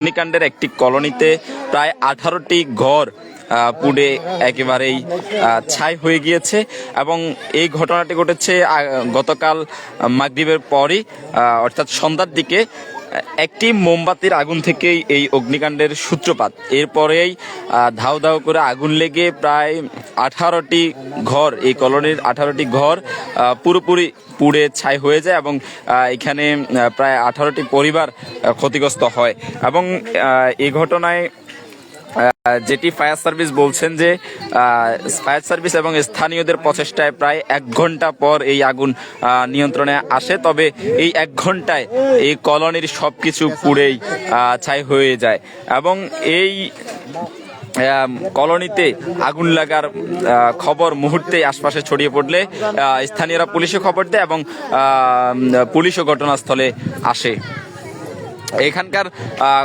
অগ্নিকাণ্ডের একটি কলোনিতে প্রায় আঠারোটি ঘর পুড়ে একেবারেই ছাই হয়ে গিয়েছে এবং এই ঘটনাটি ঘটেছে গতকাল মাগরীবের পরই অর্থাৎ সন্ধ্যার দিকে। একটি মোমবাতির আগুন থেকেই এই অগ্নিকাণ্ডের সূত্রপাত। এরপরেই ধাও ধাউ করে আগুন লেগে প্রায় আঠারোটি ঘর, এই কলোনির আঠারোটি ঘর পুরোপুরি পুড়ে ছাই হয়ে যায় এবং এখানে প্রায় আঠারোটি পরিবার ক্ষতিগ্রস্ত হয়। এবং এই ঘটনায় যেটি ফায়ার সার্ভিস বলছেন যে ফায়ার সার্ভিস এবং স্থানীয়দের প্রচেষ্টায় প্রায় এক ঘণ্টা পর এই আগুন নিয়ন্ত্রণে আসে। তবে এই এক ঘন্টায় এই কলোনির সবকিছু পুড়েই ছাই হয়ে যায়। এবং এই কলোনিতে আগুন লাগার খবর মুহূর্তে আশপাশে ছড়িয়ে পড়লে স্থানীয়রা পুলিশে খবর দেয় এবং পুলিশও ঘটনাস্থলে আসে। এখানকার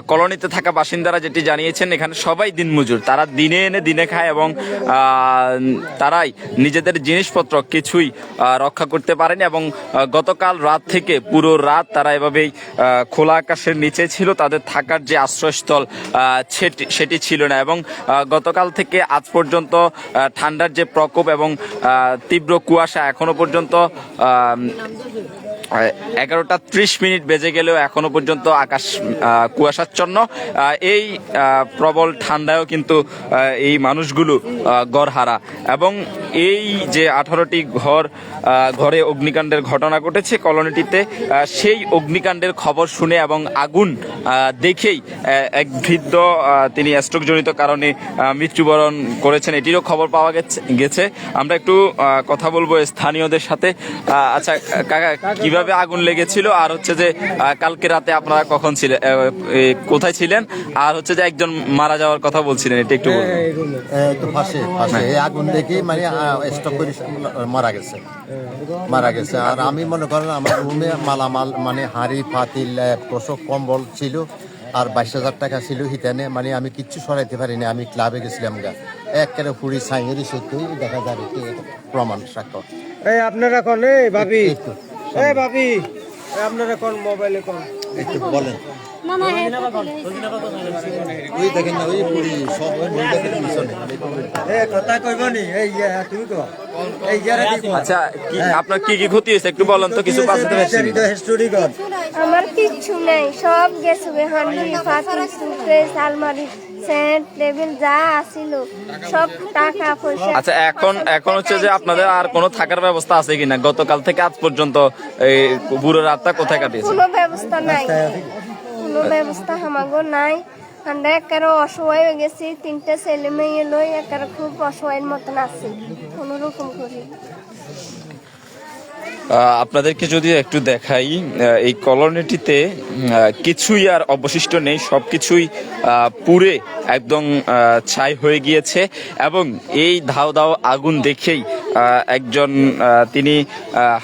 কলোনিতে থাকা বাসিন্দারা যেটি জানিয়েছেন, এখানে সবাই দিনমজুর। তারা দিনে এনে দিনে খায় এবং তারাই নিজেদের জিনিসপত্র কিছুই রক্ষা করতে পারেনি এবং গতকাল রাত থেকে পুরো রাত তারা এভাবেই খোলা আকাশের নিচে ছিল। তাদের থাকার যে আশ্রয়স্থল সেটি- ছিল না এবং গতকাল থেকে আজ পর্যন্ত ঠান্ডার যে প্রকোপ এবং তীব্র কুয়াশা এখনও পর্যন্ত এগারোটা ত্রিশ মিনিট বেজে গেলেও এখনও পর্যন্ত আকাশ কুয়াশাচ্ছন্ন। এই প্রবল ঠান্ডায়ও কিন্তু এই মানুষগুলো গড়হারা। এবং এই যে আঠারোটি ঘর ঘরে অগ্নিকাণ্ডের ঘটনা ঘটেছে কলোনিটিতে সেই অগ্নিকাণ্ডের খবর শুনে এবং আগুন দেখেই এক বৃদ্ধ তিনি স্ট্রোকজনিত কারণে মৃত্যুবরণ করেছেন। এটিরও খবর পাওয়া গেছে গেছে। আমরা একটু কথা বলব স্থানীয়দের সাথে। আচ্ছা কাকা কীভাবে আগুন লেগেছিল আর হচ্ছে যে কালকে রাতে আপনারা কখন ছিলেন কোথায় ছিলেন আর হচ্ছে যে একজন মারা যাওয়ার কথা বলছিলেন এটা একটু পাশে পাশে আগুন দেখি মানে স্টক করে মারা গেছে। মারা গেছে। আর আমি মনে করেন আমার রুমে মালামাল মানে হাঁড়ি পাতিল তোষক কম্বল ছিল আর বাইশ হাজার টাকা ছিল হিতানে। মানে আমি কিচ্ছু সরাইতে পারিনি। আমি ক্লাবে গেছিলাম গা। একেবারে ফুড়ি সাইনেরই সত্যি দেখা যাবে কি প্রমাণ সাক্ষ্য এই আপনারা কোন ভাবি। এই ভাবি আপনারা কোন মোবাইলে কোন? একটু বলেন। ওই দেখেন না ওই ফুড়ি সব মহিলাদের পিছনে। এ কথা কইবনি এই ইয়া তুমি কো এই ইয়ারে কি আচ্ছা কি আপনার কি কি ক্ষতি হয়েছে? একটু বলেন তো কিছু হিস্টোরি কর। আমার কিচ্ছু নেই সব গেছে আলমারি। সেন্ট টেবিল যা আছিল সব টাকা পয়সা আচ্ছা এখন এখন হচ্ছে যে আপনাদের আর কোনো থাকার ব্যবস্থা আছে কিনা? গতকাল থেকে আজ পর্যন্ত এই বুড়ো রাতটা কোথায় কাটিয়েছে? কোনো ব্যবস্থা নাই। কোনো ব্যবস্থা আমাগো নাই। আমরা একারে অসহায় হয়ে গেছি। তিনটা ছেলে মেয়ে লই একারে খুব অসহায়ের মতন আছি। কোনো রকম করি। আপনাদেরকে যদি একটু দেখাই এই কলোনিটিতে কিছুই আর অবশিষ্ট নেই সবকিছুই আহ, পুড়ে একদম ছাই হয়ে গিয়েছে এবং এই ধাও ধাও আগুন দেখেই একজন তিনি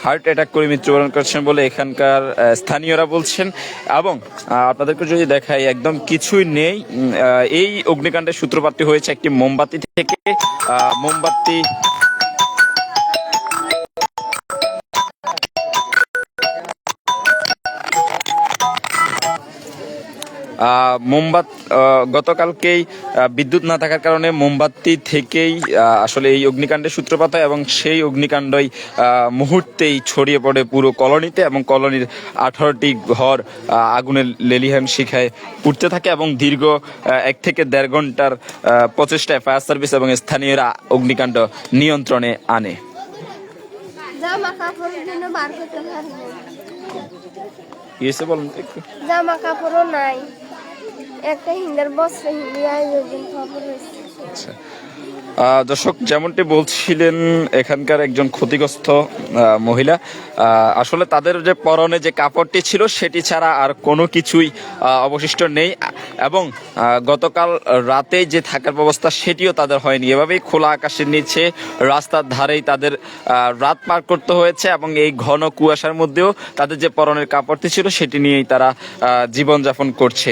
হার্ট অ্যাটাক করে মৃত্যুবরণ করেছেন বলে এখানকার স্থানীয়রা বলছেন এবং আপনাদেরকে যদি দেখাই একদম কিছুই নেই এই অগ্নিকাণ্ডের সূত্রপাতটি হয়েছে একটি মোমবাতি থেকে মোমবাতি মোমবাত গতকালকেই বিদ্যুৎ না থাকার কারণে মোমবাতি থেকেই আসলে এই অগ্নিকাণ্ডের সূত্রপাত হয় এবং সেই অগ্নিকাণ্ডই মুহূর্তেই ছড়িয়ে পড়ে পুরো কলোনিতে এবং কলোনির আঠারোটি ঘর আগুনের লেলিহান শিখায় উঠতে থাকে এবং দীর্ঘ এক থেকে দেড় ঘণ্টার প্রচেষ্টায় ফায়ার সার্ভিস এবং স্থানীয়রা অগ্নিকাণ্ড নিয়ন্ত্রণে আনে। জামা কাপড়ের জন্য বার করতে পারি না। কি বলুন একটু। জামা কাপড়ও নাই। আচ্ছা। দর্শক, যেমনটি বলছিলেন, এখানকার একজন ক্ষতিগ্রস্ত মহিলা। আসলে তাদের যে পরনে যে কাপড়টি ছিল, সেটি ছাড়া আর কোনো কিছুই অবশিষ্ট নেই। এবং গতকাল রাতে যে থাকার ব্যবস্থা, সেটিও তাদের হয়নি। এভাবেই খোলা আকাশের নিচে, রাস্তার ধারেই তাদের রাত পার করতে হয়েছে এবং এই ঘন কুয়াশার মধ্যেও তাদের যে পরনের কাপড়টি ছিল, সেটি নিয়েই তারা জীবনযাপন করছে।